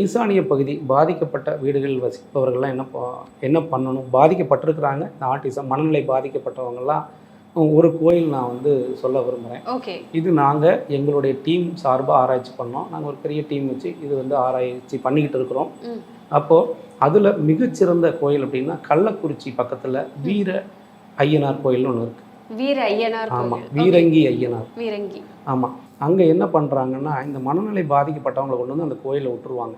ஈசானிய பகுதி பாதிக்கப்பட்ட வீடுகளில் வசிப்பவர்கள்லாம் என்ன என்ன பண்ணணும்? பாதிக்கப்பட்டிருக்கிறாங்க. இந்த ஆட்டிசம் மனநிலை பாதிக்கப்பட்டவங்கெல்லாம் ஒரு கோயில் நான் வந்து சொல்ல விரும்புகிறேன் ஓகே. இது நாங்கள் எங்களுடைய டீம் சார்பாக ஆராய்ச்சி பண்ணோம். நாங்கள் ஒரு பெரிய டீம் வச்சு இது வந்து ஆராய்ச்சி பண்ணிக்கிட்டு இருக்கிறோம். அப்போது அதில் மிகச்சிறந்த கோயில் அப்படின்னா கள்ளக்குறிச்சி பக்கத்தில் வீர ஐயனார் கோயில்னு ஒன்று இருக்குது வீர ஐயனார் ஆமாம் வீரங்கி ஐயனார். வீரங்கி. ஆமாம் அங்கே என்ன பண்ணுறாங்கன்னா இந்த மனநிலை பாதிக்கப்பட்டவங்களை கொண்டு வந்து அந்த கோயிலில் விட்டுருவாங்க.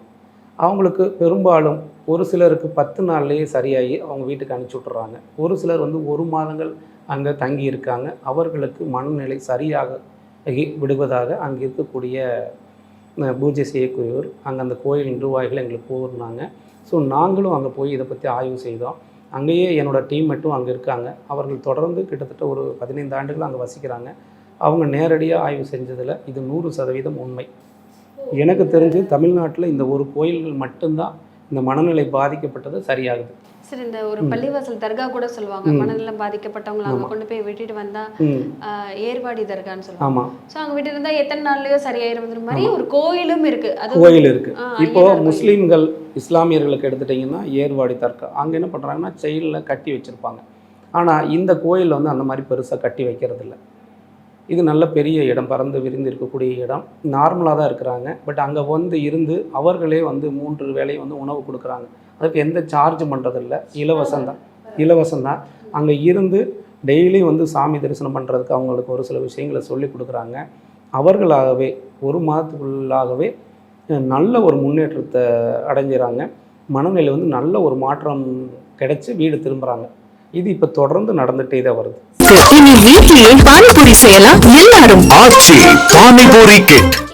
அவங்களுக்கு பெரும்பாலும் ஒரு சிலருக்கு பத்து நாள்லேயே சரியாகி அவங்க வீட்டுக்கு அனுப்பிச்சி விட்டுறாங்க. ஒரு சிலர் வந்து ஒரு மாதங்கள் அங்கே தங்கி இருக்காங்க. அவர்களுக்கு மனநிலை சரியாக விடுவதாக அங்கே இருக்கக்கூடிய பூஜை செய்யக்கூடியவர் அங்கே அந்த கோயில் நிர்வாகிகள் எங்களுக்கு கூறினாங்க. ஸோ நாங்களும் அங்கே போய் இதை பற்றி ஆய்வு செய்தோம். அங்கேயே என்னோடய டீம் மட்டும் அங்கே இருக்காங்க. அவர்கள் தொடர்ந்து கிட்டத்தட்ட ஒரு பதினைந்து ஆண்டுகள் அங்கே வசிக்கிறாங்க. அவங்க நேரடியாக ஆய்வு செஞ்சதில் இது நூறு சதவீதம் உண்மை. எனக்கு தெரிஞ்சு தமிழ்நாட்டில் இந்த ஒரு கோயில்கள் மட்டும்தான் இந்த மனநிலை பாதிக்கப்பட்டது சரியாகுது. சரி இந்த ஒரு. பள்ளிவாசல் தர்கா கூட சொல்லுவாங்க. மனநலம் பாதிக்கப்பட்டவங்களை அங்க. கொண்டு போய் விட்டுட்டு வந்தா ஏர்வாடி தர்கான்னு சொல்லுவாங்க. சோ அங்க விட்டு இருந்தா எத்தனை நாள்லயோ சரியாயிரும் மாதிரி ஒரு கோயிலும் இருக்கு. அது கோயில் இருக்குது ஆ, இப்போ. முஸ்லீம்கள் இஸ்லாமியர்களுக்கு எடுத்துட்டிங்கன்னா ஏர்வாடி தர்கா. அங்கே என்ன பண்ணுறாங்கன்னா செயலில் கட்டி வச்சுருப்பாங்க. ஆனால் இந்த கோயில் வந்து அந்த மாதிரி பெருசாக கட்டி வைக்கிறது இல்ல இது நல்ல பெரிய இடம் பறந்து விரிந்து இருக்கக்கூடிய இடம். நார்மலாக தான் இருக்கிறாங்க. பட் அங்கே வந்து இருந்து அவர்களே வந்து மூன்று வேலையை வந்து உணவு கொடுக்குறாங்க. அதுக்கு எந்த சார்ஜ் பண்ணுறதில்ல இலவசம் தான். இலவசம் தான். அங்கே இருந்து டெய்லி வந்து சாமி தரிசனம் பண்ணுறதுக்கு அவங்களுக்கு ஒரு சில விஷயங்களை சொல்லி கொடுக்குறாங்க. அவர்களாகவே ஒரு மாதத்துக்குள்ளாகவே நல்ல ஒரு முன்னேற்றத்தை அடைஞ்சிறாங்க. மனநிலை வந்து நல்ல ஒரு மாற்றம் கிடைச்சி வீடு திரும்புகிறாங்க இது இப்போ தொடர்ந்து நடந்துகிட்டே தான் வருது. இனி வீட்டிலேயே பானிபூரி செய்யலாம் எல்லாரும். ஆச்சி பானிபூரி கிட்